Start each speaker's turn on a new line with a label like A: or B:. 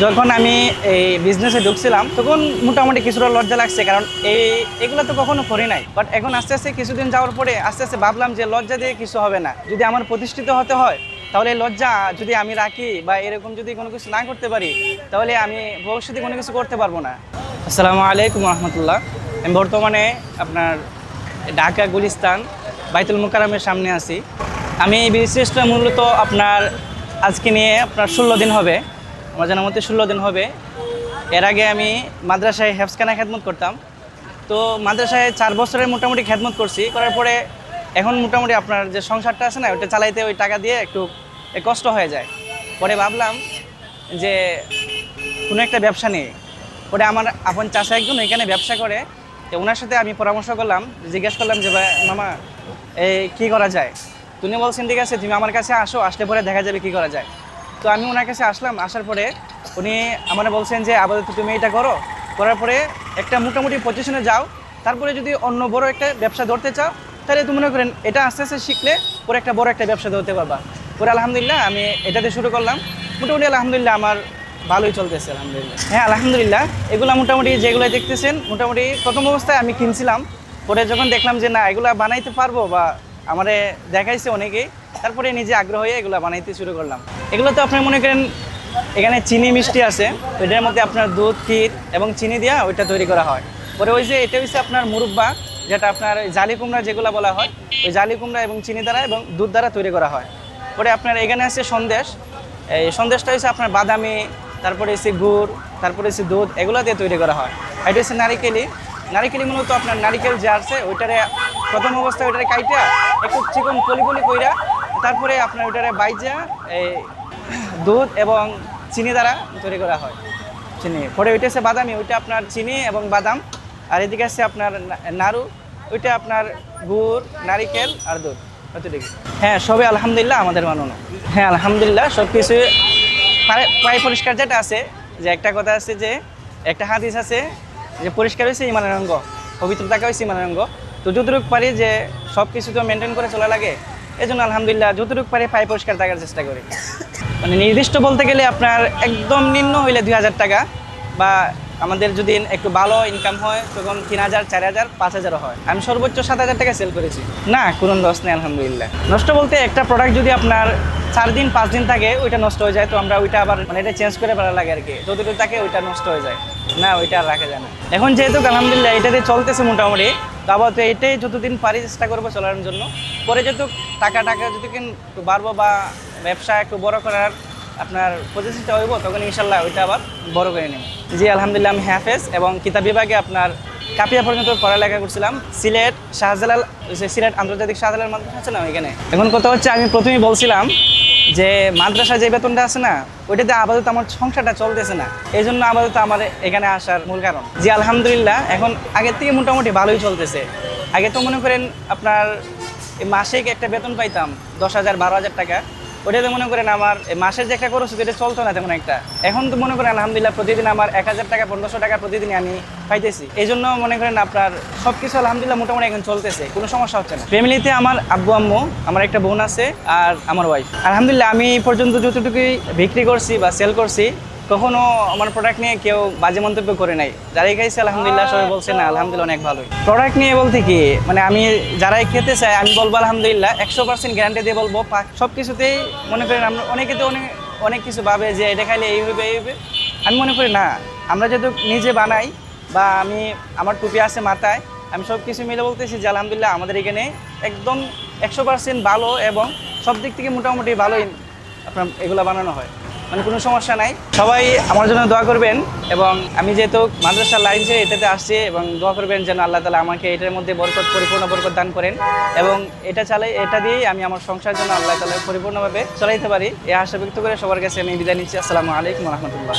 A: যখন আমি এই বিজনেসে ঢুকছিলাম, তখন মোটামুটি কিছুটা লজ্জা লাগছে, কারণ এই, এগুলো তো কখনো করি নাই। বাট এখন আস্তে আস্তে কিছুদিন যাওয়ার পরে আস্তে আস্তে ভাবলাম যে লজ্জা দিয়ে কিছু হবে না। যদি আমার প্রতিষ্ঠিত হতে হয়, তাহলে লজ্জা যদি আমি রাখি বা এরকম যদি কোনো কিছু না করতে পারি, তাহলে আমি ভবিষ্যতে কোনো কিছু করতে পারব না। আসসালামু আলাইকুম রহমতুল্লাহ। আমি বর্তমানে আপনার ঢাকা গুলিস্তান, বাইতুল মুকারামের সামনে আছি। আমি এই বিজনেসটা মূলত আপনার, আজকে নিয়ে আপনার ষোলো দিন হবে। আমার জানার মধ্যে ষোলো দিন হবে। এর আগে আমি মাদ্রাসায় হেফসখানা খেদমত করতাম। তো মাদ্রাসায় চার বছরের মোটামুটি খেদমত করছি। করার পরে এখন মোটামুটি আপনার যে সংসারটা আছে না ওটা চালাইতে ওই টাকা দিয়ে একটু কষ্ট হয়ে যায়। পরে ভাবলাম যে কোনো একটা ব্যবসা নেই ওটা আমার আপন চাষা একজন এখানে ব্যবসা করে। তো ওনার সাথে আমি পরামর্শ করলাম, জিজ্ঞেস করলাম যে মামা, এই কী করা যায়? তুমি বলছেন, ঠিক আছে, তুমি আমার কাছে আসো, আসলে পরে দেখা যাবে কী করা যায়। তো আমি ওনার কাছে আসলাম, আসার পরে উনি আমার বলছেন যে, আপাতত তুমি এটা করো। করার পরে একটা মোটামুটি পজিশনে যাও। তারপরে যদি অন্য বড় একটা ব্যবসা ধরতে চাও, তাহলে তুমি মনে করেন এটা আস্তে আস্তে শিখলে পরে একটা বড় একটা ব্যবসা ধরতে পারবা। পরে আলহামদুলিল্লাহ আমি এটাতে শুরু করলাম। মোটামুটি আলহামদুলিল্লাহ আমার ভালোই চলতেছে, আলহামদুলিল্লাহ। হ্যাঁ আলহামদুলিল্লাহ। এগুলো মোটামুটি যেগুলো দেখতেছেন, মোটামুটি প্রথম অবস্থায় আমি কিনছিলাম। পরে যখন দেখলাম যে, না, এগুলো বানাইতে পারব বা আমারে দেখাইছে অনেকেই তারপরে নিজে আগ্রহ হয়ে এগুলো বানাইতে শুরু করলাম। এগুলো তো আপনি মনে করেন, এখানে চিনি মিষ্টি আছে তো এটার মধ্যে আপনার দুধ, ক্ষীর এবং চিনি দিয়া ওইটা তৈরি করা হয়। পরে ওই যে এটা হচ্ছে আপনার মুরব্বা, যেটা আপনার জালি কুমড়া যেগুলো বলা হয়, ওই জালি কুমড়া এবং চিনি দ্বারা এবং দুধ দ্বারা তৈরি করা হয়। পরে আপনার এখানে আছে সন্দেশ, এই সন্দেশটা হচ্ছে আপনার বাদামি, তারপরে হচ্ছে গুড়, তারপরে হচ্ছে দুধ, এগুলো দিয়ে তৈরি করা হয়। এটা হচ্ছে নারিকেলি। নারিকেলি মূলত আপনার নারিকেল যে আছে ওইটারে প্রথম অবস্থায় ওইটারে কাইটা একটু চিকন পলি পলি কইরা তারপরে আপনার ওইটারে বাইজা, এই দুধ এবং চিনি দ্বারা তৈরি করা হয়। চিনি। পরে ওইটা হচ্ছে বাদামি, ওইটা আপনার চিনি এবং বাদাম। আর এদিকে আছে আপনার নাড়ু, ওইটা আপনার গুড়, নারিকেল আর দুধ। অতটুকু হ্যাঁ সবে আলহামদুলিল্লাহ আমাদের মানানো হ্যাঁ আলহামদুলিল্লাহ সব কিছু প্রায় প্রায় পরিষ্কার যেটা আছে, যে একটা কথা আছে যে, একটা হাদিস আছে যে পরিষ্কার হয়েছে ইমানের অঙ্গ পবিত্র থাকা হয়েছে ইমানের অঙ্গ। তো যতটুকু পারি যে সব কিছু তো মেনটেন করে চলা লাগে এই জন্য আলহামদুলিল্লাহ যতটুকু পারি পায়ে পরিষ্কার থাকার চেষ্টা করি। মানে নির্দিষ্ট বলতে গেলে আপনার একদম নিম্ন হইলে দুই হাজার টাকা বা আমাদের যদি একটু ভালো ইনকাম হয়, তখন তিন হাজার, চার হাজার, পাঁচ হাজারও হয়। আমি সর্বোচ্চ সাত হাজার টাকা সেল করেছি। না কোনো লস নেই, আলহামদুলিল্লাহ। নষ্ট বলতে একটা প্রোডাক্ট যদি আপনার চার দিন, পাঁচ দিন থাকে, ওইটা নষ্ট হয়ে যায়। তো আমরা ওইটা আবার মানে এটা চেঞ্জ করে ভালো লাগে আর কি। যতটুকু থাকে, ওইটা নষ্ট হয়ে যায়। না, ওইটা আর রাখা যায় না। এখন যেহেতু আলহামদুলিল্লাহ এটাতে চলতেছে মোটামুটি, তো আপাতত এটাই যতদিন পারি চেষ্টা করব চলার জন্য। পরে যেহেতু টাকা টাকা যদি একটু বাড়বো বা ব্যবসা একটু বড় করার আপনার পজিশনটা হইব, তখন ইনশাল্লাহ ওইটা আবার বড় করে নেব। জি, আলহামদুলিল্লাহ, আমি হ্যাফেজ এবং কিতাব বিভাগে আপনার কাপিয়া পর্যন্ত পড়ালেখা করছিলাম। সিলেট শাহজালাল সিলেট আন্তর্জাতিক শাহজালাল মাদ্রাসা আছে না ওইখানে? এখন কথা হচ্ছে আমি প্রথমেই বলছিলাম যে মাদ্রাসা যে বেতনটা আছে না, ওইটাতে আপাতত আমার সংসারটা চলতেছে না। এই জন্য আপাতত আমার এখানে আসার মূল কারণ। যে আলহামদুলিল্লাহ, এখন আগের থেকে মোটামুটি ভালোই চলতেছে। আগে তো মনে করেন আপনার মাসে মাসিক একটা বেতন পাইতাম দশ হাজার, বারো হাজার টাকা। ওটাতে মনে করেন আমার মাসের যে একটা খরচ এটা চলতো না তেমন একটা। এখন তো মনে করেন আলহামদুলিল্লাহ প্রতিদিন আমার এক হাজার টাকা, পনেরোশো টাকা প্রতিদিন আমি পাইতেছি। এই জন্য মনে করেন আপনার সব কিছু আলহামদুলিল্লাহ মোটামুটি এখন চলতেছে, কোনো সমস্যা হচ্ছে না। ফ্যামিলিতে আমার আব্বু, আম্মু, আমার একটা বোন আছে আর আমার ওয়াইফ আলহামদুলিল্লাহ আমি পর্যন্ত যতটুকুই বিক্রি করছি বা সেল করছি কখনো আমার প্রোডাক্ট নিয়ে কেউ বাজে মন্তব্য করে নাই। যারাই খাইছে, আলহামদুলিল্লাহ, সবাই বলছে, না, আলহামদুলিল্লাহ, অনেক ভালোই। প্রোডাক্ট নিয়ে বলতে কি মানে আমি যারাই খেতে চাই, আমি বলব, আলহামদুলিল্লাহ, একশো পার্সেন্ট গ্যারান্টি দিয়ে বলব সব কিছুতেই মনে করেন আমরা অনেকে তো অনেক অনেক কিছু ভাবে যে, এটা খাইলে এই হবে এই হবে। আমি মনে করি, না, আমরা যেহেতু নিজে বানাই বা আমি, আমার টুপি আছে মাথায়, আমি সব কিছু মিলে বলতেছি যে, আলহামদুলিল্লাহ, আমাদের এখানে একদম একশো পার্সেন্ট ভালো এবং সব দিক থেকে মোটামুটি ভালোই আপনার এগুলো বানানো হয়। মানে কোনো সমস্যা নাই। সবাই আমার জন্য দোয়া করবেন এবং আমি যেহেতু মাদ্রাসার লাইন ছেড়ে এটাতে আসছি এবং দোয়া করবেন যেন আল্লাহ তালা আমাকে এটার মধ্যে বরকত, পরিপূর্ণ বরকত দান করেন এবং এটা চালাই এটা দিয়েই আমি আমার সংসার জন্য আল্লাহ তালা পরিপূর্ণভাবে চলাইতে পারি। এ আশা ব্যক্ত করে সবার কাছে আমি বিদায় নিচ্ছি। আসসালামু আলাইকুম রহমতুল্লাহ।